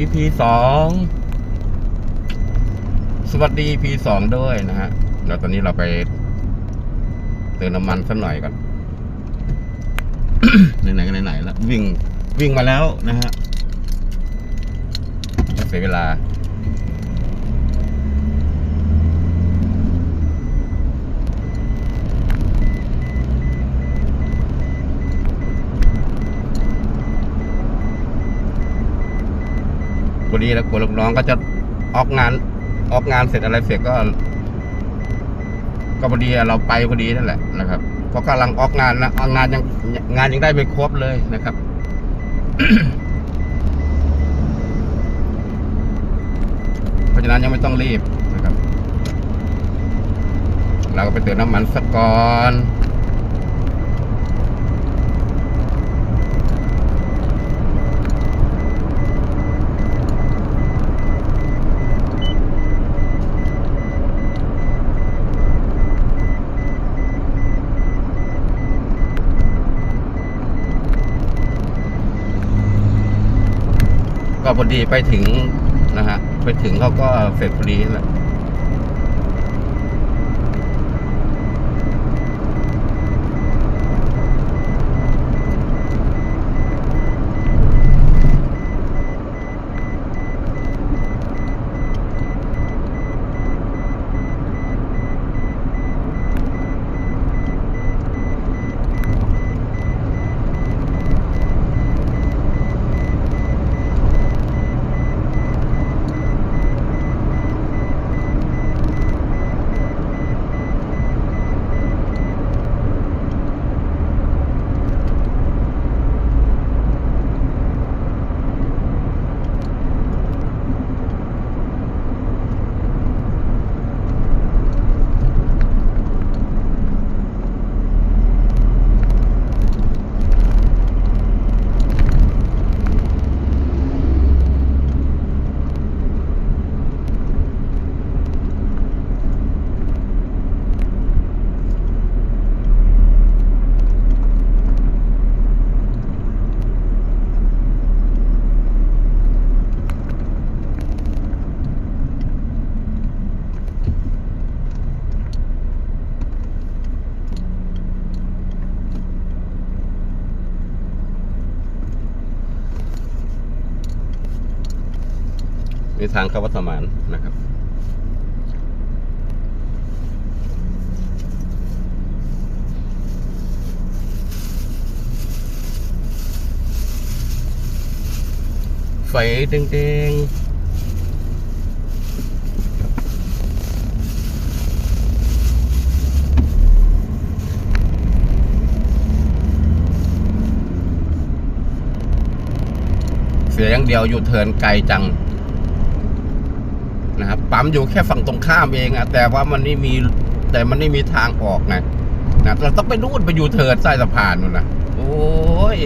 EP สองสวัสดี EP สองด้วยนะฮะแล้วตอนนี้เราไปเติมน้ำมันสักหน่อยก่อนไหนๆก็ไหนๆแล้ววิ่งวิ่งมาแล้วนะฮะเสียเวลา พอดีแล้วกลัวลูกน้องก็จะออกงาน ออกงานเสร็จอะไรเสร็จก็ ก็พอดีเราไปพอดีนั่นแหละนะครับเพราะกำลังออกงานนะออกงานยังงานยังได้ไม่ครบเลยนะครับเพราะฉะนั้นยังไม่ต้องรีบนะครับ เราก็ไปเติมน้ำมันสักก่อน พอดีไปถึงนะฮะไปถึงเขาก็เสร็จพอดีแหละ ทางเข้าวัดสมานนะครับไฟแดงๆเสียอย่างเดียวอยู่เทินไกลจัง นะครับปั๊มอยู่แค่ฝั่งตรงข้ามเองอะแต่ว่ามันไม่มีแต่มันไม่มีทางออกไงนะเราต้องไปนู่นไปอยู่เทิร์นใต้สะพานนู่นนะโอ้ย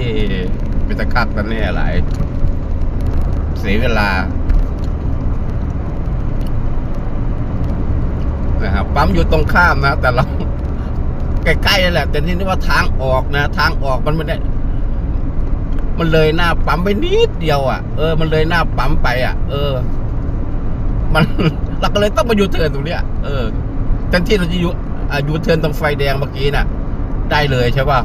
เป็นตะคักกันเนี่ยหลายเสียเวลานะครับปั๊มอยู่ตรงข้ามนะ แต่เราใกล้ๆนั่นแหละ แต่ที่นี่ว่าทางออกนะ ทางออกมันไม่ได้มันเลยหน้าปั๊มไปนิดเดียวอะ เออ มันเลยหน้าปั๊มไปอะ เออ มันเราก็เลยต้องมายูเทิร์นตรงเนี้ยเออแทนที่เราจะยูอ่ายูเทิร์นตรงไฟแดงเมื่อกี้น่ะ ได้เลยใช่ป่ะ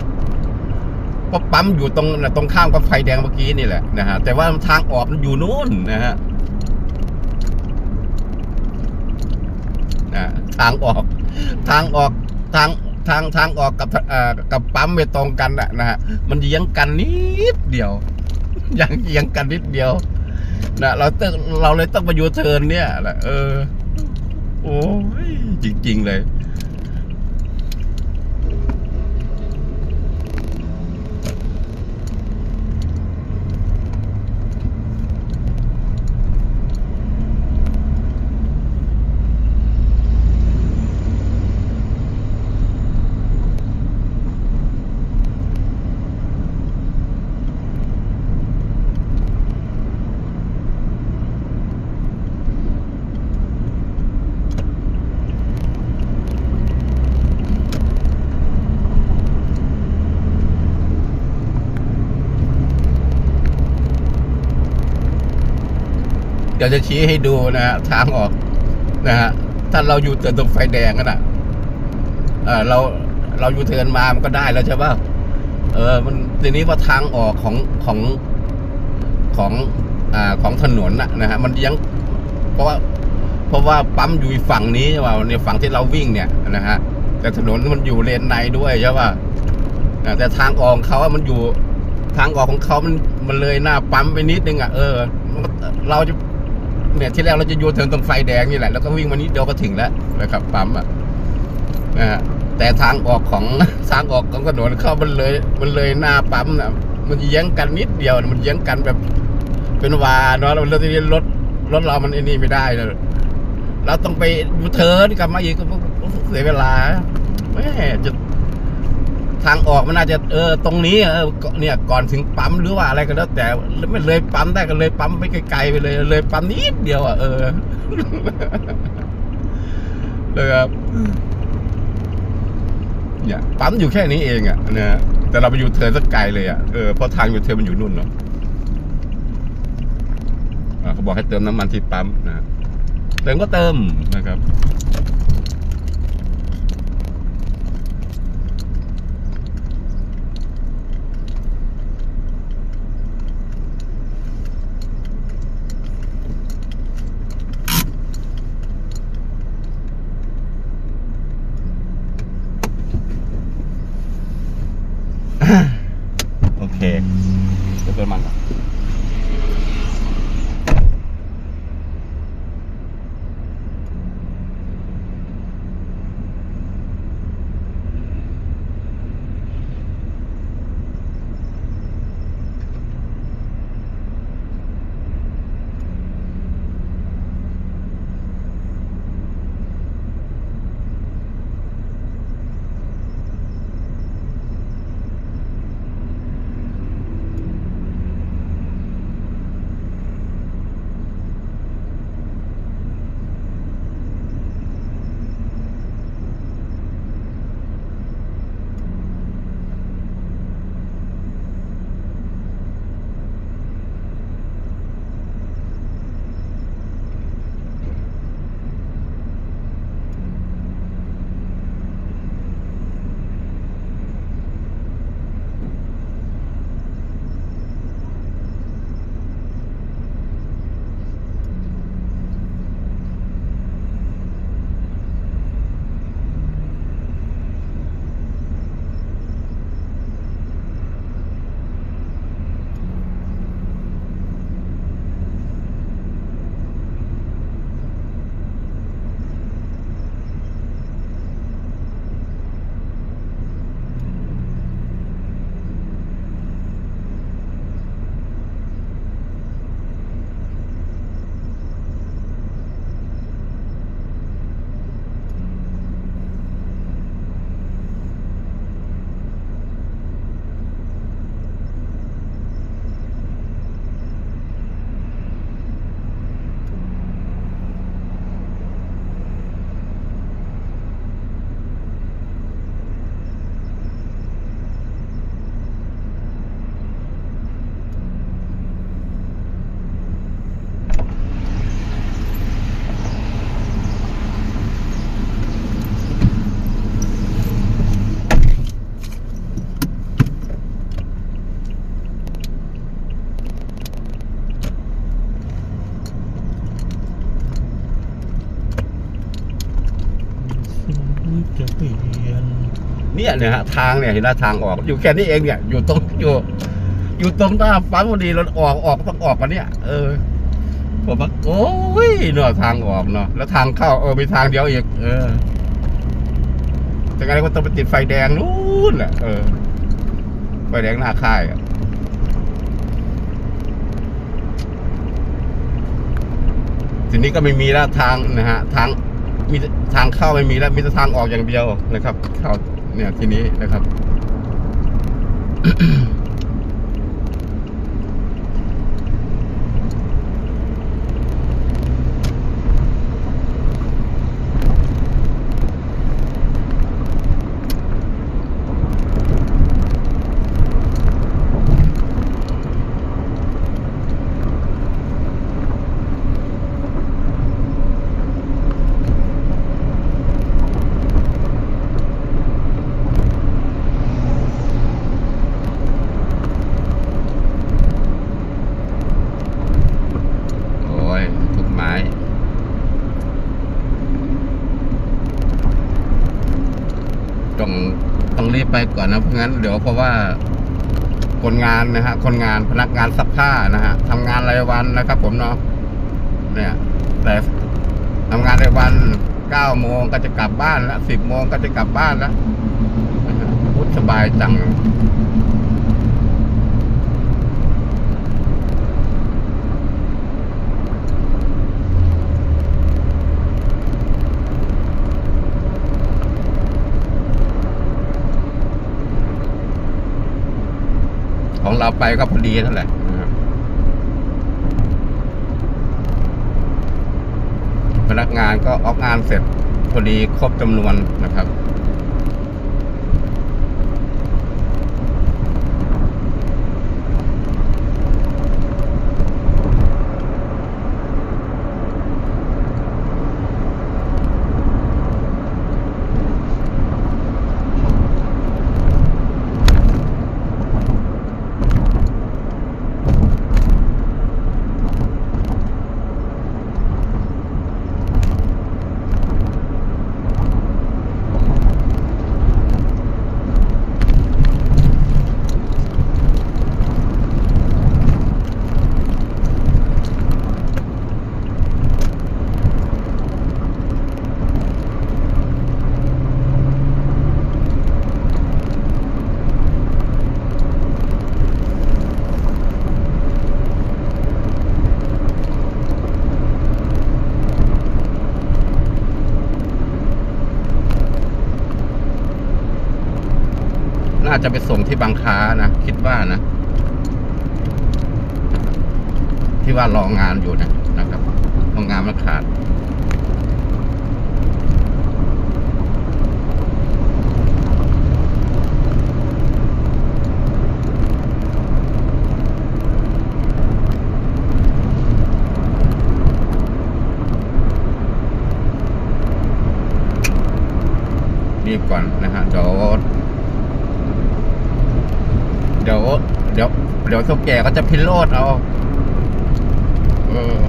เพราะปั๊มอยู่ตรงตรงข้ามกับไฟแดงเมื่อกี้นี่แหละนะฮะแต่ว่าทางออกมันอยู่นู้นนะฮะทางออก ทางออกทางทางทางออกกับกับปั๊มไม่ตรงกันนะนะฮะมันเยียงกันนิดเดียวยังเยียงกันนิดเดียว นะเราต้องเราเลยต้องมายูเทิร์นเนี่ยแหละเออ โอ้ยจริง ๆ เลย เดี๋ยวจะชี้ให้ดูนะฮะทางออกนะฮะถ้าเราอยู่เตือนตรงไฟแดงกันอะเออเราเราอยู่เทิร์นมามันก็ได้แล้วใช่ป่ะเออ มันทีนี้ว่าทางออกของของของอ่าของถนนน่ะนะฮะมันยังเพราะว่าเพราะว่าปั๊มอยู่ฝั่งนี้ใช่ป่ะในฝั่งที่เราวิ่งเนี่ยนะฮะแต่ถนนมันอยู่เลนในด้วยใช่ป่ะแต่ทางออกเขาอะมันอยู่ทางออกของเขามันมันเลยหน้าปั๊มไปนิดนึงอะเออเราจะ เนี่ยที่แรกเราจะโยนเทิร์นตรงไฟแดงนี่แหละแล้วก็วิ่งมานิดเดียวก็ถึงแล้วนะครับปั๊มอะนะฮะแต่ทางออกของทางออกของถนนเข้ามันเลย มันเลยหน้าปั๊มนะมันเยื้องกันนิดเดียวมันเยื้องกันแบบ เป็นวาเนาะเราเราจะรถรถเรามันไอ้นี่ไม่ได้เลยเราต้องไปยูเทิร์นกลับมาอีกก็เสียเวลาแม่จะ ทางออกมันน่าจะเออตรงนี้เออเนี่ยก่อนถึงปั๊มหรือว่าอะไรก็แล้ว แต่ไม่เลยปั๊มได้ก็เลยปั๊มไปไกลๆไปเลย เลยปั๊มนิดเดียวอะเออเลยครับเนี่ยปั๊มอยู่แค่นี้เองอะนะแต่เราไปอยู่เทิร์นสักไกลเลยอะเออเพราะทางอยู่เทิร์นมันอยู่นู่นเนาะอ่าเขาบอกให้เติมน้ำมันที่ปั๊มนะเติมก็เติมนะครับ เนี่ยฮะทางเนี่ยเห็นไหมทางออก อยู่แค่นี้เองเนี่ยอยู่ตรงอยู่ อยู่ตรงหน้าปั๊มพอดีรถออกออกต้องออกมาเนี่ย เออผมว่าโอ้ยเนาะทางออกเนาะแล้วทางเข้าเออมีทางเดียวอีกเออแต่ไงก็ต้องไปติดไฟแดงนู่นแหละเออไฟแดงหน้าค่ายอะทีนี้ก็ไม่มีแล้วทางนะฮะทางมีทางเข้าไม่มีแล้วมีแต่ทางออกอย่างเดียวนะครับเข้า เนี่ยทีนี้นะครับ เไปก่อนนะเพราะงั้นเดี๋ยวเพราะว่าคนงานนะฮะ คนงานพนักงานซักผ้านะฮะทำงานรายวันนะครับ ผมเนาะเนี่ย แต่ทำงานรายวันเก้าโมงก็จะกลับบ้านละสิบโมงก็จะกลับบ้านละฮะพุทสบายจัง ของเรา ไปก็พอดีเท่าไหร่นะครับพนักงานก็ออกงานเสร็จพอดีครบจำนวนนะครับ จะไปส่งที่บางค้านะคิดว่านะ ที่ว่ารองานอยู่นะนะครับโรงงานมันขาดรีบก่อนนะฮะเดี๋ยว ดี๋ยวเดี๋ยวเดี๋ยวเท่าแก่ก็จะพิโรธเอาเออ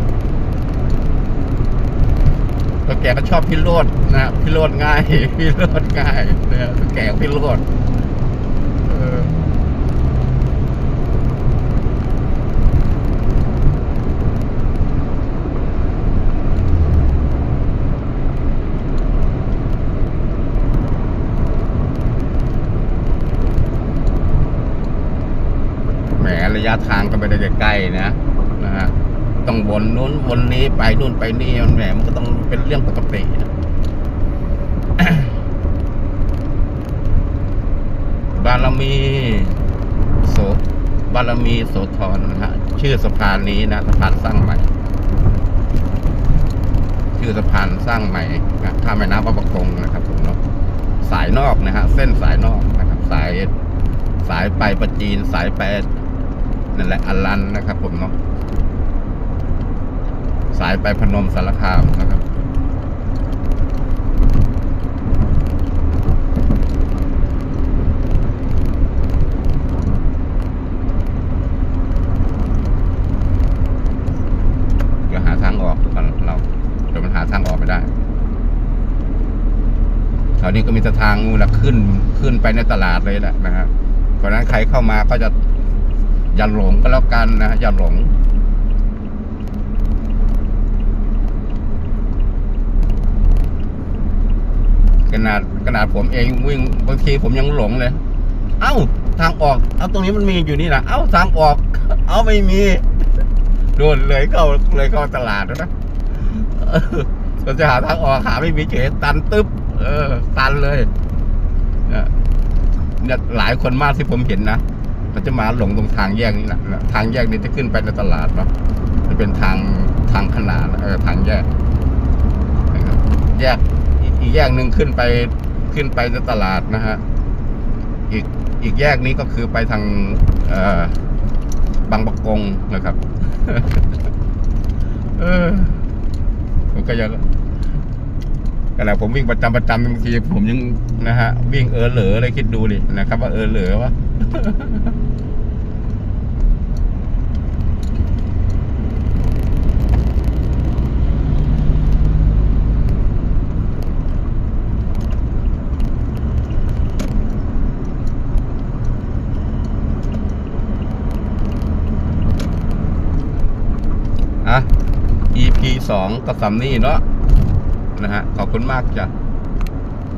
สุกแก่ก็ชอบพิโรธนะพิโรธง่าย พิโรธง่ายนะเท่าแก่พิโรธเออแหม ระยะทางก็ไม่ได้ใกล้ๆนะนะฮะต้องวนนู้นวนนี้ไปนู่นไปนี่มันแหมมันก็ต้องเป็นเรื่องปกตินะบารมีโสบารมีโสธรนะฮะชื่อสะพานนี้นะสะพานสร้างใหม่ ชื่อสะพานสร้างใหม่นะข้ามแม่น้ำพระประกงนะครับผมเนาะสายนอกนะฮะเส้นสายนอกนะครับ สายสายไปประจีนสายไป นั่นแหละอลันนะครับ ผมเนาะสายไปพนมสารคามนะครับเดี๋ยวหาทางออกก่อนเราเดี๋ยวมันหาทางออกไม่ได้แถวนี้ก็มีแต่ทางงูละขึ้นขึ้นไปในตลาดเลยแหละนะฮะเพราะนั้นใครเข้ามาก็จะ อย่าหลงก็แล้วกันนะฮะอย่าหลงขนาดขนาดผมเองวิ่งบางทีผมยังหลงเลย เอ้า ทางออก เอาตรงนี้มันมีอยู่นี่นะเอ้าทางออก เอาไม่มีโดนเลยเข้าเลยเข้าตลาดแล้วนะเราจะหาทางออกหาไม่มีเฉยตันตึ๊บเออ ตันเลยเนี่ยหลายคนมากที่ผมเห็นนะ เขาจะมาหลงตรงทางแยกนี้แหละทางแยกนี้จะขึ้นไปในตลาดเนาะมันเป็นทางทางขนานเออทางแยกแยกอีกแยกหนึ่งขึ้นไปขึ้นไปในตลาดนะฮะอีกอีกแยกนี้ก็คือไปทางเอ่อบางประกงนะครับ เออผมก็ยัง ขณะผมวิ่งประจำประจำบางทีผมยังนะฮะวิ่งเออเหลือเลยคิดดูดินะครับ ว่าเออเหลือวะอะ EP สองก็สำนี่เนาะ นะฮะขอบคุณมากจ้ะ